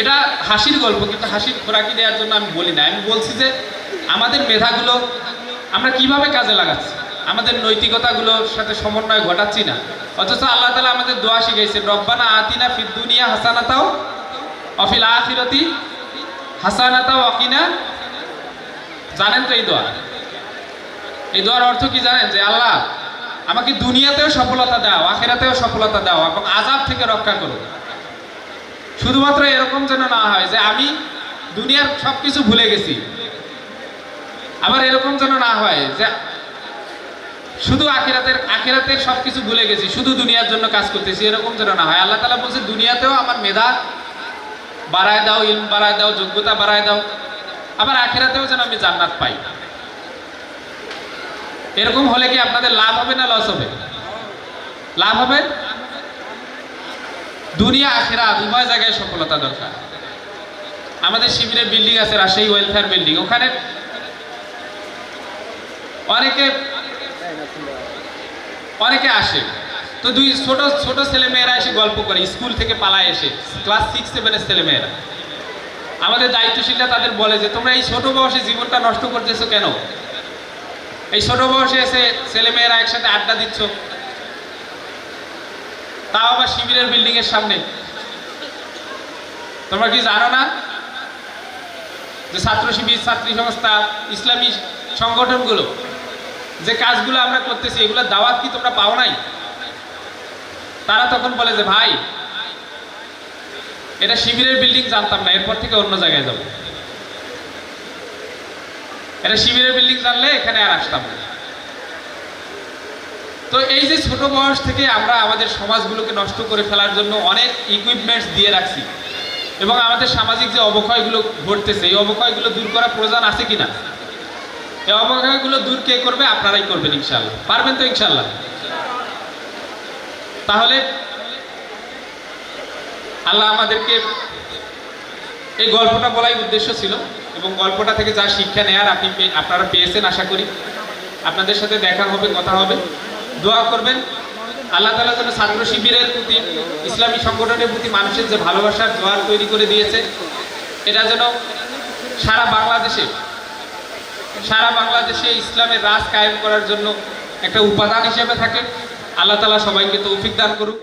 এটা হাসির গল্প, কিন্তু হাসির খোরাকি দেওয়ার জন্য আমি বলি না। আমি বলছি যে আমাদের মেধাগুলো আমরা কীভাবে কাজে লাগাচ্ছি? আমাদের নৈতিকতাগুলোর সাথে সমন্বয় ঘটাচ্ছি না। অথচ আল্লাহ তালা আমাদের দোয়া শিখাইছেন রব্বানা আতিনা ফিদ দুনিয়া হাসানাতাও অফিল আখিরতি হাসানাতাও অকিনা জানেন তো এই দোয়া? এই দোয়ার অর্থ কি জানেন? যে আল্লাহ আমাকে দুনিয়াতেও সফলতা দাও, আখেরাতেও সফলতা দাও এবং আজাব থেকে রক্ষা করো শুধুমাত্র এরকম যেন না হয় যে আমি দুনিয়ার সব কিছু ভুলে গেছি। আবার এরকম যেন না হয় যে শুধু আখিরাতের আখিরাতের সব কিছু ভুলে গেছি, শুধু দুনিয়ার জন্য কাজ করতেছি, এরকম যেন না হয়। আল্লাহ তালা বলছে, দুনিয়াতেও আমার মেধা বাড়ায় দাও, ইলম বাড়ায় দাও, যোগ্যতা বাড়ায় দাও, আবার আখিরাতেও যেন আমি জান্নাত পাই। এরকম হলে কি আপনাদের লাভ হবে না লস হবে? লাভ হবে? দুনিয়া আখেরা উভয় জায়গায় সফলতা দরকার। আমাদের শিবিরের বিল্ডিং আছে, রাজশাহী ওয়েলফেয়ার বিল্ডিং ওখানে অনেকে অনেকে আসে। তো দুই ছোট ছোট ছেলে মেয়েরা এসে গল্প করে, স্কুল থেকে পালায় এসে ক্লাস সিক্স সেভেনের ছেলে মেয়েরা আমাদের দায়িত্বশীলরা তাদের বলে যে, তোমরা এই ছোট বয়সে জীবনটা নষ্ট করতেছো কেন? এই ছোট বয়সে এসে ছেলে মেয়েরা একসাথে আড্ডা দিচ্ছ। তাও আবার শিবিরের বিল্ডিং এর সামনে। তোমরা কি জানো না যে ছাত্র শিবির, ছাত্রী সংস্থা, ইসলামী সংগঠনগুলো যে কাজগুলো আমরা করতেছি এগুলো দাওয়াত কি তোমরা পাও নাই? তারা তখন বলে যে, ভাই, এটা শিবিরের বিল্ডিং জানতাম না, এরপর থেকে অন্য জায়গায় যাব। এটা শিবিরের বিল্ডিং জানলে এখানে আর আসতাম না। তো এই যে ছোট বয়স থেকে আমরা আমাদের সমাজগুলোকে নষ্ট করে ফেলার জন্য অনেক ইকুইপমেন্টস দিয়ে রাখছি। এবং আমাদের সামাজিক যে অবক্ষয়গুলো ঘটতেছে, এই অবক্ষয়গুলো দূর করা প্রয়োজন আছে কিনা? এই অবক্ষয়গুলো দূর কে করবে? আপনারাই করবেন ইনশাল্লাহ পারবেন তো ইনশাল্লাহ তাহলে আল্লাহ আমাদেরকে এই গল্পটা বলাই উদ্দেশ্য ছিল এবং গল্পটা থেকে যা শিক্ষা নেয়ার আপনি আপনারা পেয়েছেন আশা করি। আপনাদের সাথে দেখা হবে, কথা হবে। দোয়া করবেন। আল্লাহ তালা যেন ছাত্র শিবিরের প্রতি, ইসলামী সংগঠনের প্রতি মানুষের যে ভালোবাসার জোয়ার তৈরি করে দিয়েছে, এটা যেন সারা বাংলাদেশে সারা বাংলাদেশে ইসলামের রাজ কায়েম করার জন্য একটা উপাদান হিসেবে থাকে। আল্লাহ তালা সবাইকে তৌফিক দান করুক।